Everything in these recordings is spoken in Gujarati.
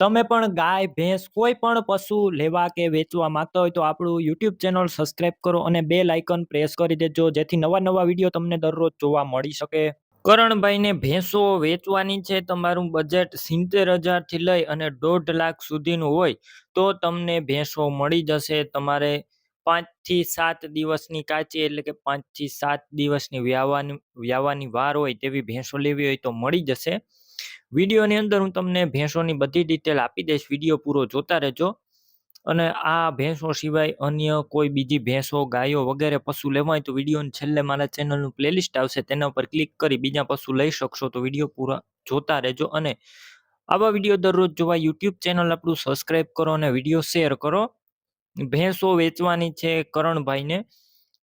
તમે પણ ગાય, ભેંસ કોઈ પણ પશુ લેવા કે વેચવા માંગતા હોય તો આપણું યુટ્યુબ ચેનલ સબસ્ક્રાઇબ કરો અને બે લાઇકન પ્રેસ કરી દેજો, જેથી નવા નવા વીડિયો તમને દરરોજ જોવા મળી શકે. કરણભાઈને ભેંસો વેચવાની છે, તમારું બજેટ સિત્તેર હજારથી લઈ અને દોઢ લાખ સુધીનું હોય તો તમને ભેંસો મળી જશે. તમારે પાંચથી સાત દિવસની કાચી, એટલે કે પાંચથી સાત દિવસની વ્યાવાની વ્યાવાની વાર હોય તેવી ભેંસો લેવી હોય તો મળી જશે. વિડીયોની અંદર હું તમને ભેંસોની બધી ડિટેલ આપી દઈશ. વીડિયો પૂરો જોતા રહેજો. અને આ ભેંસો સિવાય અન્ય કોઈ બીજી ભેંસો, ગાયો વગેરે પશુ લેવા હોય તો વિડીયોની છેલ્લે મારા ચેનલનું પ્લેલિસ્ટ આવશે. તેના ઉપર ક્લિક કરી બીજા પશુ લઈ શકશો તો વીડિયો પૂરા જોતા રહેજો. અને આવા વીડિયો દરરોજ જોવા યુટ્યુબ ચેનલ આપણું સબસ્ક્રાઇબ કરો અને વીડિયો શેર કરો. ભેંસો વેચવાની છે કરણભાઈને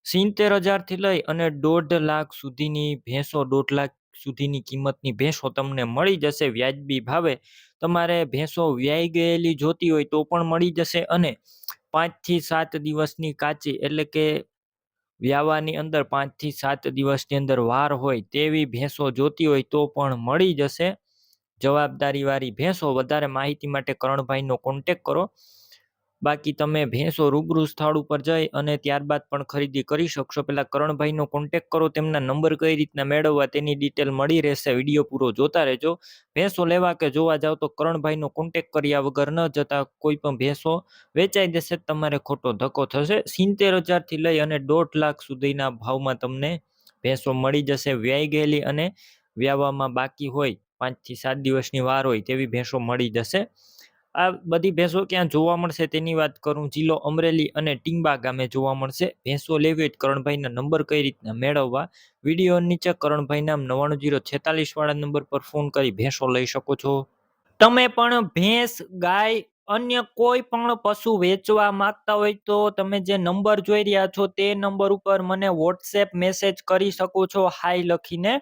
સિત્તેર હજારથી લઈ અને દોઢ લાખ સુધીની ભેંસો દોઢ લાખ સુધીની કિંમતની ભેંસો તમને મળી જશે વ્યાજબી ભાવે. તમારે ભેંસો વ્યાઈ ગયેલી જોતી હોય તો પણ મળી જશે અને પાંચથી સાત દિવસની કાચી એટલે કે વ્યાવાની અંદર પાંચથી સાત દિવસની અંદર વાર હોય તેવી ભેંસો જોતી હોય તો પણ મળી જશે. જવાબદારી વાળી ભેંસો વધારે માહિતી માટે કરણભાઈનો કોન્ટેક કરો. બાકી તમે ભેંસો રૂબરૂ સ્થળ ઉપર જઈ અને ત્યારબાદ પણ ખરીદી કરી શકશો. પેલા કરણભાઈનો કોન્ટેક કરો, તેમના નંબર કઈ રીતના મેળવવા તેની ડિટેલ મળી રહેશે. વીડિયો પૂરો જોતા રહેજો. ભેંસો લેવા કે જોવા જાવ તો કરણભાઈનો કોન્ટેક કર્યા વગર ન જતા કોઈ પણ ભેંસો વેચાઈ દેશે, તમારે ખોટો ધક્કો થશે. સિત્તેર હજારથી લઈ અને દોઢ લાખ સુધીના ભાવમાં તમને ભેંસો મળી જશે, વ્યાઈ ગયેલી અને વ્યાવામાં બાકી હોય પાંચથી સાત દિવસની વાર હોય તેવી ભેંસો મળી જશે. આ બધી ભેંસો ક્યાં જોવા મળશે તેની વાત કરું. જિલ્લો અમરેલી અને ટીંબા ગામે જોવા મળશે. ભેંસો લેવી હોય કરણભાઈના નંબર કઈ રીતના મેળવવા? વીડિયો નીચે કરણભાઈ નામ નવાણું જીરો છેતાલીસ વાળા નંબર પર ફોન કરી ભેંસો લઈ શકો છો. તમે પણ ભેંસ, ગાય, અન્ય કોઈ પણ પશુ વેચવા માંગતા હોય તો તમે જે નંબર જોઈ રહ્યા છો તે નંબર ઉપર મને વોટ્સએપ મેસેજ કરી શકો છો. હાઈ લખીને.